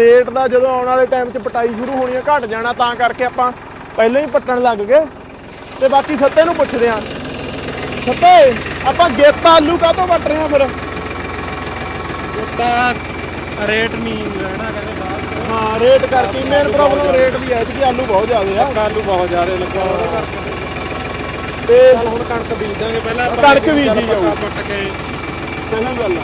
Rate ਦਾ ਜਦੋਂ ਆਉਣ ਵਾਲੇ ਟਾਈਮ 'ਚ ਪਟਾਈ ਸ਼ੁਰੂ ਹੋਣੀ ਆ ਘਟ ਜਾਣਾ ਤਾਂ ਕਰਕੇ ਆਪਾਂ ਪਹਿਲਾਂ ਹੀ ਪੱਟਣ ਲੱਗ ਗਏ। ਤੇ ਬਾਕੀ ਸੱਤੇ ਨੂੰ ਪੁੱਛਦੇ ਆ। ਸੱਤੇ ਆਪਾਂ ਗੇਤਾ ਆਲੂ ਕਾਹਤੋਂ ਵੱਟ ਰਹੇ ਆ ਫਿਰ? ਤਾਂ ਰੇਟ ਨਹੀਂ ਰਹਿਣਾ ਕਹਿੰਦੇ ਬਾਅਦ ਹਾਂ ਰੇਟ ਕਰਕੇ ਮੇਨ ਪ੍ਰੋਬਲਮ ਰੇਟ ਦੀ ਹੈ ਕਿ ਆਲੂ ਬਹੁਤ ਜ਼ਿਆਦੇ ਆ। ਆਲੂ ਬਹੁਤ ਜ਼ਿਆਦਾ ਲੱਗਾ। ਤੇ ਚੱਲ ਹੁਣ ਕਣਕ ਬੀਜ ਦਾਂਗੇ ਪਹਿਲਾਂ ਆਪਾਂ ਕਣਕ ਬੀਜੀ ਜਾਊ। ਪੱਟ ਕੇ। ਸਹੀ ਗੱਲ ਆ।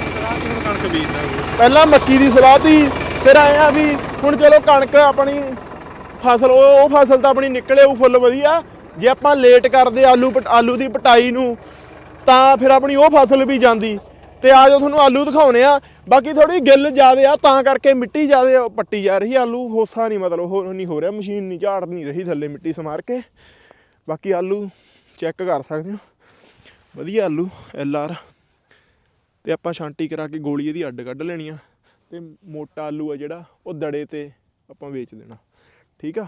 ਕਣਕ ਬੀਜ ਦਾਂਗੇ। ਪਹਿਲਾਂ ਮੱਕੀ ਦੀ ਸਲਾਹ ਤੀ। ਫਿਰ ਆਇਆ ਵੀ ਹੁਣ ਚਲੋ ਕਣਕ ਆਪਣੀ ਫਸਲ, ਉਹ ਉਹ ਫਸਲ ਤਾਂ ਆਪਣੀ ਨਿਕਲੇ ਉਹ ਫੁੱਲ ਵਧੀਆ। ਜੇ ਆਪਾਂ ਲੇਟ ਕਰਦੇ ਆਲੂ ਪਟ- ਆਲੂ ਦੀ ਪਟਾਈ ਨੂੰ, ਤਾਂ ਫਿਰ ਆਪਣੀ ਉਹ ਫਸਲ ਵੀ ਜਾਂਦੀ। ਤੇ ਆ ਜੋ ਤੁਹਾਨੂੰ ਆਲੂ ਦਿਖਾਉਨੇ ਆ। ਬਾਕੀ ਥੋੜੀ ਗਿੱਲ ਜ਼ਿਆਦੇ ਆ, ਤਾਂ ਕਰਕੇ ਮਿੱਟੀ ਜ਼ਿਆਦੇ ਪੱਟੀ ਜਾ ਰਹੀ ਆਲੂ। ਹੋਸਾ ਨਹੀਂ ਮਤਲਬ ਹੋ ਨਹੀਂ ਹੋ ਰਿਹਾ, ਮਸ਼ੀਨ ਨਹੀਂ ਝਾੜ ਨਹੀਂ ਰਹੀ ਥੱਲੇ ਮਿੱਟੀ ਸਮਾਰ ਕੇ। ਬਾਕੀ ਆਲੂ ਚੈੱਕ ਕਰ ਸਕਦੇ ਹੋ। ਵਧੀਆ ਆਲੂ ਐਲ ਆਰ ਤੇ ਆਪਾਂ ਛਾਂਟੀ ਕਰਾ ਕੇ ਗੋਲੀ ਇਹਦੀ ਅੱਡ ਕੱਢ ਲੈਣੀ ਆ। ਤੇ ਮੋਟਾ ਆਲੂ ਆ ਜਿਹੜਾ ਉਹ ਦੜੇ ਤੇ ਆਪਾਂ ਵੇਚ ਦੇਣਾ। ਠੀਕ ਆ?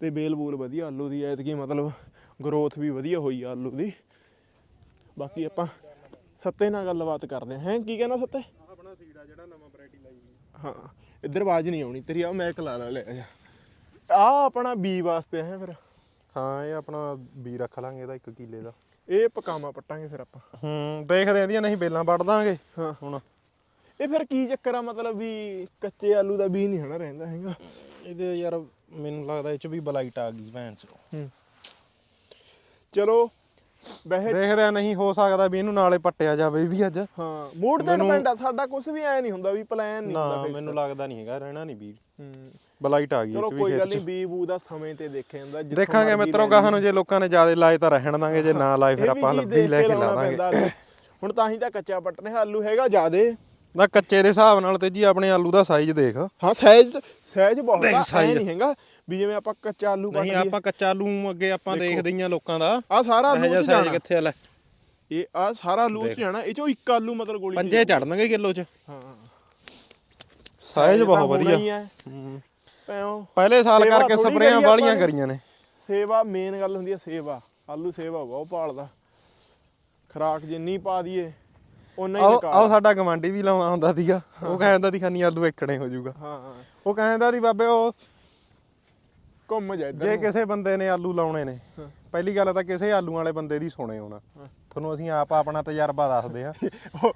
ਤੇ ਬੇਲ ਬੂਲ ਵਧੀਆ ਆਲੂ ਦੀ ਐਤਕੀ ਮਤਲਬ ਗਰੋਥ ਵੀ ਵਧੀਆ ਹੋਈ ਆ ਆਲੂ ਦੀ। ਬਾਕੀ ਆਪਾਂ ਸੱਤੇ ਨਾਲ ਗੱਲਬਾਤ ਕਰਦੇ ਹਾਂ ਹੈਂ ਕੀ ਕਹਿਣਾ ਸੱਤੇ? ਆਪਣਾ ਸੀੜਾ ਜਿਹੜਾ ਨਵਾਂ ਵੈਰਾਈਟੀ ਲਾਈ ਹਾਂ ਇੱਧਰ ਆਵਾਜ਼ ਨਹੀਂ ਆਉਣੀ ਤੇਰੀ ਆ ਮੈਕ ਲਾ ਲਾ ਲੈ ਜਾ। ਆ ਆਪਣਾ ਬੀ ਵਾਸਤੇ ਹੈ ਫਿਰ। ਹਾਂ ਇਹ ਆਪਣਾ ਬੀ ਰੱਖ ਲਾਂਗੇ ਇਹਦਾ 1 ਕਿੱਲੇ ਦਾ। ਇਹ ਪਕਾਮਾ ਪੱਟਾਂਗੇ ਫਿਰ ਆਪਾਂ। ਹੂੰ ਦੇਖਦੇ ਆਂ ਇਹਦੀਆਂ ਨਹੀਂ ਬੇਲਾਂ ਵੱਢ ਦਾਂਗੇ। ਹਾਂ। ਹੁਣ ਇਹ ਫਿਰ ਕੀ ਚੱਕਰ ਆ? ਮਤਲਬ ਵੀ ਕੱਚੇ ਆਲੂ ਦਾ ਬੀ ਨਹੀਂ ਹਨਾ ਰਹਿੰਦਾ ਹੈਗਾ। ਇਹਦੇ ਯਾਰ ਮੈਨੂੰ ਲੱਗਦਾ ਇਹ ਚ ਵੀ ਬਲਾਈਟ ਆ ਗਈ ਭੈਣ ਚ ਹੂੰ। ਚਲੋ ਵੈਸੇ ਦੇਖਦੇ ਆ ਨਹੀਂ ਹੋ ਸਕਦਾ ਵੀ ਇਹਨੂੰ ਨਾਲੇ ਪੱਟਿਆ ਜਾਵੇ ਵੀ ਅੱਜ। ਹਾਂ ਮੂਡ ਤੇ ਮੈਨੂੰ- ਡਿਪੈਂਡ ਆ। ਸਾਡਾ ਕੁਝ ਵੀ ਐ ਨਹੀਂ ਹੁੰਦਾ ਵੀ ਪਲਾਨ ਨਹੀਂ ਨਾ ਹੁੰਦਾ fix। ਮੈਨੂੰ ਲੱਗਦਾ ਨਹੀਂ ਹੈਗਾ ਰਹਿਣਾ ਨਹੀਂ ਵੀ ਹੂੰ। ਬਲਾਈਟ ਆ ਗਈ ਇਹ ਚਲੋ ਚ ਵੀ ਕੋਈ ਗੱਲ। ਨਹੀਂ ਬੀ ਬੂ ਦਾ ਸਮੇਂ ਤੇ ਦੇਖਿਆ ਜਾਂਦਾ ਜਿੱਥੋਂ ਦੇਖਾਂਗੇ ਮਰਜ਼ੀ ਮਿੱਤਰੋ ਗਾਹਾਂ ਨੂੰ ਜੇ ਲੋਕਾਂ ਨੇ ਜ਼ਿਆਦਾ ਲਾਏ ਤਾਂ ਰਹਿਣ ਦਾਂਗੇ ਜੇ ਨਾ ਲਾਏ ਫਿਰ ਇਹ ਵੀ ਆਪਾਂ ਲੱਭੀ ਲੈ ਕੇ ਲਾ ਦਾਂਗੇ। ਹੁਣ ਤਾਂ ਹੀ ਤਾਂ ਕੱਚਾ ਪੱਟਨੇ ਆਲੂ ਹੈਗਾ ਜਿਆਦੇ। ਨਾ ਕੱਚੇ ਦੇ ਹਿਸਾਬ ਨਾਲ ਤੇ ਜੀ ਆਪਣੇ ਆਲੂ ਦਾ ਸਾਈਜ਼ ਦੇਖ। ਹਾਂ ਸਾਈਜ਼ ਸਾਈਜ਼ ਬਹੁਤ ਆ size। ਨਹੀਂ ਹੈਗਾ ਵੀ ਜਿਵੇਂ ਆਪਾਂ ਕੱਚਾ ਆਲੂ ਪੱਟ ਨਹੀਂ ਆਪਾਂ ਕੱਚਾ ਆਲੂ ਅੱਗੇ ਆਪਾਂ ਦੇਖਦੇ ਹੀ ਆ ਲੋਕਾਂ ਦਾ। ਆ ਸਾਰਾ ਆਲੂ ਸਾਈਜ਼ ਕਿੱਥੇ ਆ ਲੈ। ਇਹ ਆ ਸਾਰਾ ਆਲੂ ਚ ਜਾਣਾ। ਇਹ ਚੋਂ ਇੱਕ ਆਲੂ ਮਤਲਬ ਗੋਲੀ ਪੰਜੇ ਚੜਨਗੇ ਕਿਲੋ ਚ। ਹਾਂ। ਸਾਈਜ਼ ਬਹੁਤ ਵਧੀਆ। ਪਹਿਲੇ ਸਾਲ ਕਰਕੇ ਸਪਰੇਆਂ ਵਾਲੀਆਂ। ਕਰੀਆਂ ਨੇ। ਸੇਵਾ ਮੇਨ ਗੱਲ ਹੁੰਦੀ ਹੈ ਸੇਵਾ। ਆਲੂ ਸੇਵਾ ਬਹੁਤ ਪਾਲਦਾ। ਖਰਾਕ ਜਿੰਨੀ ਪਾ ਦਈਏ ਉਨਾ ਹੀ ਆਓ ਨਿਕਾਲ ਆਓ ਸਾਡਾ ਗਵਾਂਡੀ ਵੀ ਲਾਉਂਦਾ ਹੁੰਦਾ ਸੀਗਾ। ਉਹ ਕਹਿੰਦਾ ਦੀ ਖਾਨੀ ਆਲੂ ਏਕੜੇ ਹੋ ਜਾਊਗਾ। ਹਾਂ ਹਾਂ। ਉਹ ਕਹਿੰਦਾ ਦੀ ਬਾਬੇ ਉਹ ਘੁੰਮ ਜਾ ਇੱਧਰ ਜੇ। ਕਿਸੇ ਬੰਦੇ ਨੇ ਆਲੂ ਲਾਉਣੇ ਨੇ। ਪਹਿਲੀ ਗੱਲ ਤਾਂ ਕਿਸੇ ਆਲੂ ਵਾਲੇ ਬੰਦੇ ਦੀ ਸੁਣੇ ਹੋਣਾ। ਤੁਹਾਨੂੰ ਅਸੀਂ ਆਪ ਆਪਣਾ ਤਜਰਬਾ ਦੱਸਦੇ ਆ ਉਹ-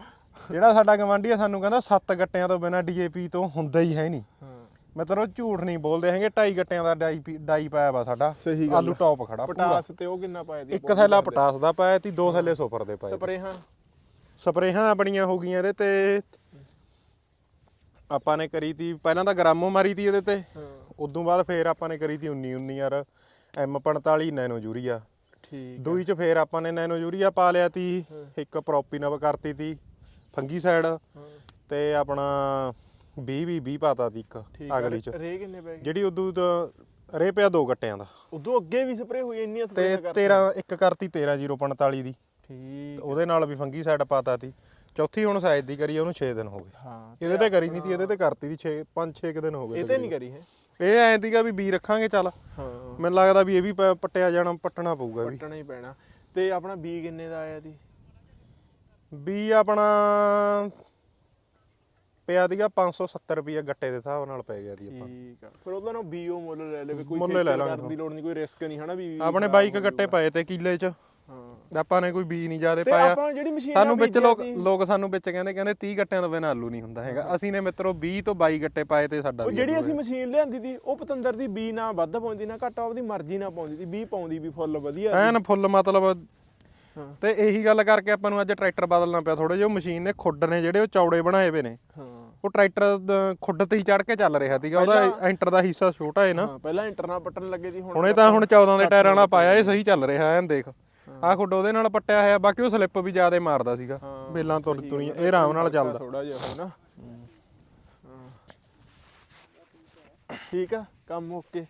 ਜਿਹੜਾ ਸਾਡਾ ਗਵਾਂਢੀ ਆ ਸਾਨੂੰ ਕਹਿੰਦਾ ਸੱਤ ਗੱਟਿਆਂ ਤੋਂ ਬਿਨਾ ਡੀਏਪੀ ਤੋਂ ਹੁੰਦਾ ਹੀ ਹੈ ਨਹੀਂ। ਹਾਂ। ਮਤਲਬ ਝੂਠ ਨਹੀਂ ਬੋਲਦੇ ਹੈਗੇ ਢਾਈ ਗੱਟਿਆਂ ਦਾ ਡਾਈ ਡਾਈ ਪਾਇਆ ਵਾ ਸਾਡਾ। ਸਹੀ ਗੱਲ ਆਲੂ ਟੌਪ ਖੜਾ ਪੂਰਾ। ਪਟਾਸ ਤੇ ਉਹ ਕਿੰਨਾ ਪਾਇਆ ਦੀ ਇੱਕ ਥੈਲਾ ਪਟਾਸ ਦਾ ਪਾਇਆ ਤੀ ਦੋ ਥੈਲੇ ਸੁਪਰ ਦੇ ਪਾਏ। ਸਪਰੇਹਾਂ। ਸਪਰੇਹਾਂ ਆਪਣੀਆਂ ਹੋ ਗਈਆਂ ਇਹਦੇ ਤੇ। ਆਪਾਂ ਨੇ ਕਰੀ ਤੀ ਪਹਿਲਾਂ ਤਾਂ ਗ੍ਰਾਮੋ ਮਾਰੀ ਤੀ ਇਹਦੇ ਤੇ। ਉਦੋਂ ਬਾਅਦ ਫੇਰ ਆਪਾਂ ਨੇ ਕਰੀ ਤੀ 19 19 ਯਾਰ M45 ਨੈਨੋ ਯੂਰੀਆ ਠੀਕ ਦੂਈ ਚ ਫੇਰ ਆਪਾਂ ਨੇ ਨੈਨੋ ਯੂਰੀਆ ਪਾ ਲਿਆ ਤੀ ਇੱਕ ਪ੍ਰੋਪੀਨਵ ਕਰਤੀ ਤੀ ਫੰਗੀਸਾਈਡ ਤੇ ਆਪਣਾ 20 20 20 ਪਾਤਾ ਤੀ ਇੱਕ ਅਗਲੀ ਚ। ਰੇ ਕਿੰਨੇ ਪੈ ਗਏ? ਜਿਹੜੀ ਉਦੋਂ ਤਾਂ ਰੇ ਪਿਆ ਦੋ ਗੱਟਿਆਂ ਦਾ। ਉਦੋਂ ਅੱਗੇ ਵੀ ਸਪਰੇ ਹੋਈ ਇੰਨੀਆਂ ਤੇ ਸਪਰੇਆਂ 13 ਇੱਕ ਕਰਤੀ 13045 ਦੀ। ਠੀਕ ਉਹਦੇ ਨਾਲ ਵੀ ਫੰਗੀਸਾਈਡ ਪਾਤਾ ਤੀ ਚੌਥੀ ਹੁਣ ਸਾਈਜ਼ ਦੀ ਕਰੀ ਉਹਨੂੰ 6 ਦਿਨ ਹੋ ਗਏ। ਹਾਂ ਇਹਦੇ ਤੇ ਕਰੀ ਨਹੀਂ ਤੀ ਇਹਦੇ ਤੇ ਕਰਤੀ ਦੀ 6 5 6 ਦਿਨ ਹੋ ਗਏ ਇਹ ਤੇ ਨਹੀਂ ਕਰੀ ਹੈ। ਇਹ ਐਂ ਤੀਗਾ ਵੀ ਬੀ ਰੱਖਾਂਗੇ ਚੱਲ। ਹਾਂ। ਮੈਨੂੰ ਲੱਗਦਾ ਵੀ ਇਹ ਵੀ ਪੱਟਿਆ ਜਾਣਾ ਪੱਟਣਾ ਪਊਗਾ ਵੀ। ਪੱਟਣਾ ਹੀ ਪੈਣਾ। ਤੇ ਆਪਣਾ ਬੀ ਕਿੰਨੇ ਦਾ ਆਇਆ ਦੀ ਬੀ ਆਪਣਾ ਪਿਆ ਦੀਗਾ 570 ਰੁਪਏ ਗੱਟੇ ਦੇ ਹਿਸਾਬ ਨਾਲ ਪੈ ਗਿਆ ਦੀ ਆਪਾਂ ਠੀਕ ਆ। ਫਿਰ ਉਹਦਾ ਨਾ ਬੀਓ ਮੁੱਲ ਲੈ ਲਵੇ ਕੋਈ ਲਾਂਗੇ ਕਰਨ ਦੀ ਲੋੜ ਨਹੀਂ ਕੋਈ ਰਿਸਕ ਨਹੀਂ ਹਨਾ ਵੀ ਆਪਣੇ ਬਾਈਕ ਗੱਟੇ ਪਏ ਤੇ ਕਿੱਲੇ 'ਚ। ਹਾਂ। ਆਪਾਂ ਨੇ ਕੋਈ ਬੀ ਨਹੀਂ ਜਿਆਦੇ ਤੇ ਪਾਇਆ। ਆਪਾਂ ਜਿਹੜੀ ਮਸ਼ੀਨ ਸਾਨੂੰ ਵਿੱਚ ਲੋਕ ਲੋਕ ਸਾਨੂੰ ਵਿੱਚ ਕਹਿੰਦੇ ਕਹਿੰਦੇ 30 ਗੱਟਿਆਂ ਤੋਂ ਬਿਨਾਂ ਆਲੂ ਨਹੀਂ ਹੁੰਦਾ ਹੈਗਾ। ਅਸੀਂ ਨੇ ਮਿੱਤਰੋ 20 ਤੋਂ 22 ਗੱਟੇ ਪਾਏ ਤੇ ਸਾਡਾ ਉਹ ਜਿਹੜੀ ਅਸੀਂ ਮਸ਼ੀਨ ਲਿਆਂਦੀ ਸੀ ਉਹ ਪਤੰਦਰ ਦੀ ਬੀ ਨਾ ਵੱਧ ਪਾਉਂਦੀ ਨਾ ਘੱਟ ਆਪਦੀ ਮਰਜ਼ੀ ਨਾਲ ਪਾਉਂਦੀ ਸੀ। ਬੀ ਪਾਉਂਦੀ ਵੀ ਫੁੱਲ ਵਧੀਆ। ਐਨ ਫੁੱਲ ਮਤਲਬ। ਤੇ ਇਹੀ ਗੱਲ ਕਰਕੇ ਆਪਾਂ ਨੂੰ ਅੱਜ ਟਰੈਕਟਰ ਬਦਲਣਾ ਪਿਆ ਥੋੜੇ ਜਿਹਾ। ਮਸ਼ੀਨ ਨੇ ਖੁੱਡ ਨੇ ਜਿਹੜੇ ਉਹ ਚੌੜੇ ਬਣਾਏ ਹੋਏ ਨੇ। ਉਹ ਟਰੈਕਟਰ ਦ- ਖੁੱਡ ਤੇ ਹੀ ਚੜ ਕੇ ਚੱਲ ਰਿਹਾ ਸੀਗਾ। ਉਹਦਾ ਐਂਟਰ ਦਾ ਹਿੱਸਾ ਛੋਟਾ ਹੈ ਨਾ। ਪਹਿਲਾਂ ਇੰਟਰਨਾ ਪੱਟਣ ਲੱਗੇ ਸੀ ਹੁਣ ਹੁਣੇ ਤਾਂ ਹੁਣ 14 ਦੇ ਟਾਇਰਾਂ ਨਾਲ ਪਾਇਆ ਇਹ ਸਹੀ ਚੱਲ ਰਿਹਾ ਐਨ ਦੇਖ। ਆਹ ਖੁੱਡ ਉਹਦੇ ਨਾਲ ਪੱਟਿਆ ਹੋਇਆ ਬਾਕੀ ਉਹ ਸਲਿੱਪ ਵੀ ਜ਼ਿਆਦਾ ਮਾਰਦਾ ਸੀਗਾ। ਬੇਲਾਂ ਤੁਰ ਤੁਰੀਆਂ ਇਹ ਆਰਾਮ ਨਾਲ ਚੱਲਦਾ। ਥੋੜਾ ਜਿਹਾ। ਠੀਕ ਆ ਕੰਮ ਓਕੇ।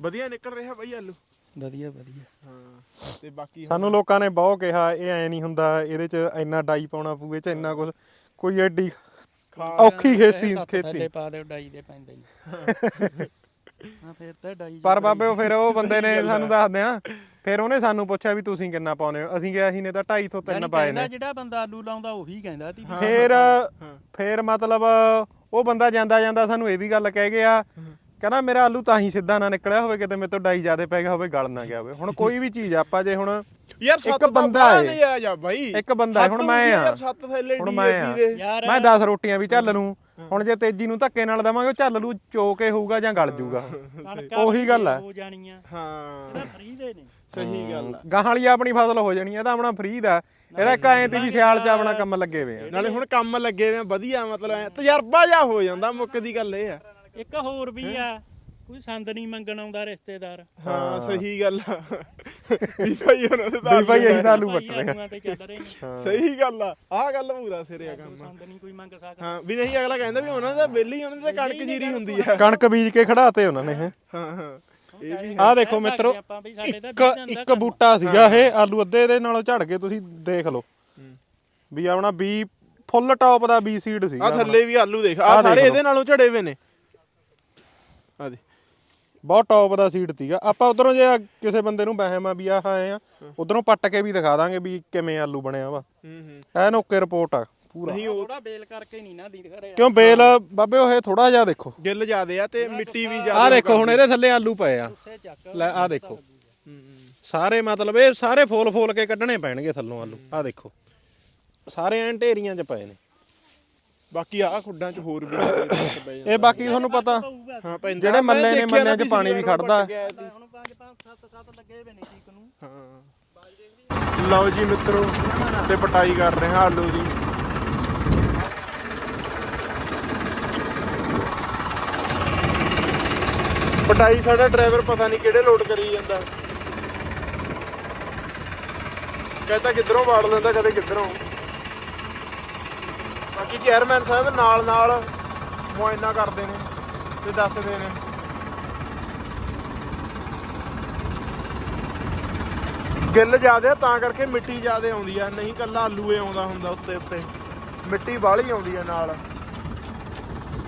ਵਧੀਆ ਨਿਕਲ ਰਿਹਾ ਬਈ ਆਲੂ? ਵਧੀਆ ਵਧੀਆ। ਹਾਂ ਤੇ ਬਾਕੀ ਸਾਨੂੰ ਲੋਕਾਂ ਨੇ ਬਹੁਤ ਕਿਹਾ ਇਹ ਐ ਨਹੀਂ ਹੁੰਦਾ ਇਹਦੇ 'ਚ ਇੰਨਾ ਡਾਈ ਪਾਉਣਾ ਇਹ 'ਚ ਇੰਨਾ ਕੁਝ ਕੋਈ ਐਡੀ ਔਖੀ ਖੇਸੀ ਖੇਤੀ। ਥੱਲੇ ਪਾ ਦੇ ਡਾਈ ਦੇ ਪੈਂਦੇ ਹਾਂ ਫਿਰ ਤਾਂ ਡਾਈ ਪਰ ਬਾਬੇ ਉਹ ਫਿਰ ਉਹ ਬੰਦੇ ਨੇ ਸਾਨੂੰ ਦੱਸਦੇ ਆ। ਫਿਰ ਉਹਨੇ ਸਾਨੂੰ ਪੁੱਛਿਆ ਵੀ ਤੁਸੀਂ ਕਿੰਨਾ ਪਾਉਨੇ ਹੋ? ਅਸੀਂ ਕਿਹਾ ਅਸੀਂ ਨੇ ਤਾਂ 2.5 ਤੋਂ 3 ਪਾਏ ਨੇ। ਜਿਹੜਾ ਬੰਦਾ ਆਲੂ ਲਾਉਂਦਾ ਉਹੀ ਕਹਿੰਦਾ ਸੀ। ਫਿਰ ਫਿਰ ਮਤਲਬ ਉਹ ਬੰਦਾ ਜਾਂਦਾ ਜਾਂਦਾ ਸਾਨੂੰ ਇਹ ਵੀ ਗੱਲ ਕਹਿ ਗਿਆ ਕਹਿੰਦਾ ਮੇਰਾ ਆਲੂ ਤਾਂ ਹੀ ਸਿੱਧਾ ਨਾ ਨਿਕਲਿਆ ਹੋਵੇ ਕਿਤੇ ਮੇਰੇ ਤੋਂ ਡਾਈ ਜ਼ਿਆਦੇ ਪੈ ਗਿਆ ਹੋਵੇ ਗਲ ਨਾ ਗਿਆ ਹੋਵੇ। ਹੁਣ ਕੋਈ ਵੀ ਚੀਜ਼ ਆਪਾਂ ਜੇ ਹੁਣ ਯਾਰ ਇੱਕ ਸੱਤ ਬੰਦਾ ਬਾਈ। ਇੱਕ ਬੰਦਾ ਹੁਣ ਮੈਂ ਆ। ਹੁਣ ਮੈਂ ਆ। ਮੈਂ 10 ਰੋਟੀਆਂ ਵੀ ਝੱਲ ਲੂੰ। ਹੁਣ ਜੇ ਤੇਜੀ ਨੂੰ ਧੱਕੇ ਨਾਲ ਦਵਾਂਗੇ ਉਹ ਝੱਲ ਲੂ ਚੋਕੇ ਹੋਊਗਾ ਜਾਂ ਗਲ ਜੂਗਾ। ਕਣਕਾਂ ਉਹੀ ਵੀ ਗੱਲ। ਹੋ ਜਾਣੀਆਂ ਹਾਂ। ਇਹਦਾ ਫਰੀ ਦੇ ਨੇ। ਸਹੀ ਗੱਲ ਆ। ਗਾਹਾਂ ਵਾਲੀ ਆਪਣੀ ਫਸਲ ਹੋ ਜਾਣੀ ਆ, ਇਹ ਤਾਂ ਆਪਣਾ ਫਰੀ ਦਾ। ਇਹਦਾ ਇੱਕ ਐਂ ਤੇ ਵੀ ਸਿਆਲ ਚ ਆਪਣਾ ਕੰਮ ਲੱਗੇ ਹੋਏ ਆ। ਨਾਲੇ ਹੁਣ ਕੰਮ ਲੱਗੇ ਨੇ ਵਧੀਆ ਮਤਲਬ ਐਂ ਤਜਰਬਾ ਜਾ ਹੋ ਜਾਂਦਾ ਮੁੱਕ ਦੀ ਗੱਲ ਇਹ ਆ। ਇੱਕ ਹੋਰ ਵੀ ਆ ਕੋਈ ਸੰਦ ਨਹੀਂ ਮੰਗਣ ਆਉਂਦਾ ਰਿਸ਼ਤੇਦਾਰ। ਹਾਂ। ਸਹੀ ਗੱਲ ਆ। ਵੀ ਭਾਈ ਉਹਨਾਂ ਦੇ ਤਾਂ ਵੀ ਭਾਈ ਅਸੀਂ ਤਾਂ ਆਲੂ ਵੱਟ ਰਹੇ ਆ। ਆਲੂਆਂ ਤੇ ਚੱਲ ਰਹੇ ਨੇ। ਸਹੀ ਗੱਲ ਆ। ਆਹ ਗੱਲ ਪੂਰਾ ਸਿਰੇ ਆ। ਕੰਮ ਸੰਦ ਨਹੀਂ ਕੋਈ ਮੰਗ ਸਕਦਾ। ਹਾਂ ਵੀ ਨਹੀਂ ਅਗਲਾ ਕਹਿੰਦਾ ਵੀ ਉਹਨਾਂ ਦਾ ਬੇਲੀ ਉਹਨਾਂ ਦੀ ਤਾਂ ਕਣਕ ਜੀਰੀ ਹੁੰਦੀ ਆ। ਕਣਕ ਬੀਜ ਕੇ ਖੜਾਤੇ ਉਹਨਾਂ ਨੇ ਹੈਂ। ਹਾਂ ਹਾਂ। ਇਹ ਵੀ ਆਹ ਦੇਖੋ ਮਿੱਤਰੋ ਆਪਾਂ ਵੀ ਸਾਡੇ ਤਾਂ ਇੱਕ ਇੱਕ ਬੂਟਾ ਸੀਗਾ ਇਹ ਆਲੂ ਅੱਧੇ ਦੇ ਨਾਲੋਂ ਝੜ ਕੇ ਤੁਸੀਂ ਦੇਖ ਲਓ। ਵੀ ਆਪਣਾ ਬੀ ਫੁੱਲ ਟੌਪ ਦਾ ਬੀ ਸੀਡ ਸੀਗਾ ਆ ਥੱਲੇ ਵੀ ਆਲੂ ਦੇਖ ਆ ਸਾਰੇ। ਇਹਦੇ ਨਾਲੋਂ ਝੜੇ ਹੋਏ ਨੇ। ਆ ਦੇ ਬਹੁਤ ਟੌਪ ਦਾ ਸੀਡ ਸੀਗਾ। ਆਪਾਂ ਉਧਰੋਂ ਜੇ ਕਿਸੇ ਬੰਦੇ ਨੂੰ ਵਹਿਮ ਆ ਵੀ ਆਹ ਆਏ ਆ ਉਧਰੋਂ ਪੱਟ ਕੇ ਵੀ ਦਿਖਾ ਦਾਂਗੇ ਵੀ ਕਿਵੇਂ ਆਲੂ ਬਣਿਆ ਵਾ। ਹੂੰ ਹੂੰ। ਐਨ ਓਕੇ ਰਿਪੋਰਟ ਆ ਪੂਰਾ। ਨਹੀਂ ਉਹ ਥੋੜਾ ਬੇਲ ਕਰਕੇ ਨਹੀਂ ਨਾ ਦਿਖ ਰਿਹਾ ਕਿਉਂ ਬੇਲ ਬਾਬੇ ਉਹ ਇਹ ਥੋੜਾ ਜਿਹਾ ਦੇਖੋ। ਗਿੱਲ ਜ਼ਿਆਦੇ ਆ ਤੇ ਮਿੱਟੀ ਵੀ ਜ਼ਿਆਦਾ ਆਹ ਦੇਖੋ ਹੁਣ ਇਹਦੇ ਥੱਲੇ ਆਲੂ ਪਏ ਆ। ਲੈ ਆਹ ਦੇਖੋ। ਸਾਰੇ ਮਤਲਬ ਇਹ ਸਾਰੇ ਫੋਲ ਫੋਲ ਕੇ ਕੱਢਣੇ ਪੈਣਗੇ ਥੱਲੋਂ ਆਲੂ। ਆਹ ਦੇਖੋ। ਸਾਰੇ ਐਨ ਢੇਰੀਆਂ 'ਚ ਪਏ ਨੇ। ਬਾਕੀ ਆ ਖੁੱਡਾਂ 'ਚ ਹੋਰ ਵੀ ਇਹ ਬਾਕੀ ਤੁਹਾਨੂੰ ਪਤਾ ਹਾਂ ਪੈਂਦਾ। ਜਿਹੜੇ ਮੱਲੇ ਨੇ, ਮੱਲਿਆਂ 'ਚ ਪਾਣੀ ਵੀ ਖੜਦਾ। ਪੱਟ ਗਿਆ ਸੀ। ਹੁਣ 5 5 7 7 ਲੱਗੇ ਹੋਏ ਨੇ ਠੀਕ ਨੂੰ। ਹਾਂ। ਲਓ ਜੀ ਮਿੱਤਰੋ ਤੇ ਪਟਾਈ ਕਰ ਰਹੇ ਹਾਂ ਆਲੂ ਦੀ। ਪਟਾਈ ਸਾਡਾ ਡਰਾਈਵਰ ਪਤਾ ਨਹੀਂ ਕਿਹੜੇ ਲੋਡ ਕਰੀ ਜਾਂਦਾ। ਕਹਿੰਦਾ ਕਿੱਧਰੋਂ ਵਾੜ ਲੈਂਦਾ ਕਦੇ ਕਿੱਧਰੋਂ। ਬਾਕੀ ਚੇਅਰਮੈਨ ਸਾਹਿਬ ਨਾਲ ਨਾਲ ਮੁਆਇਨਾ ਕਰਦੇ ਨੇ ਤੇ ਦੱਸਦੇ ਨੇ। ਗਿੱਲ ਜ਼ਿਆਦੇ ਤਾਂ ਕਰਕੇ ਮਿੱਟੀ ਜ਼ਿਆਦੇ ਆਉਂਦੀ ਆ। ਨਹੀਂ ਕੱਲਾ ਆਲੂਏ ਆਉਂਦਾ ਹੁੰਦਾ ਉੱਤੇ ਉੱਤੇ। ਮਿੱਟੀ ਬਾਹਲੀ ਆਉਂਦੀ ਆ ਨਾਲ।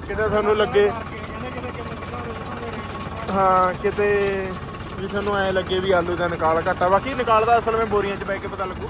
ਕਿਤੇ ਤੁਹਾਨੂੰ ਲੱਗੇ। ਹਾਂ, ਕਿਤੇ ਵੀ ਤੁਹਾਨੂੰ ਐ ਲੱਗੇ ਵੀ ਆਲੂ ਦਾ ਨਿਕਾਲ ਘਟਾ। ਬਾਕੀ ਨਿਕਾਲ ਦਾ ਅਸਲ ਵਿੱਚ ਬੋਰੀਆਂ 'ਚ ਪੈ ਕੇ ਪਤਾ ਲੱਗੂ।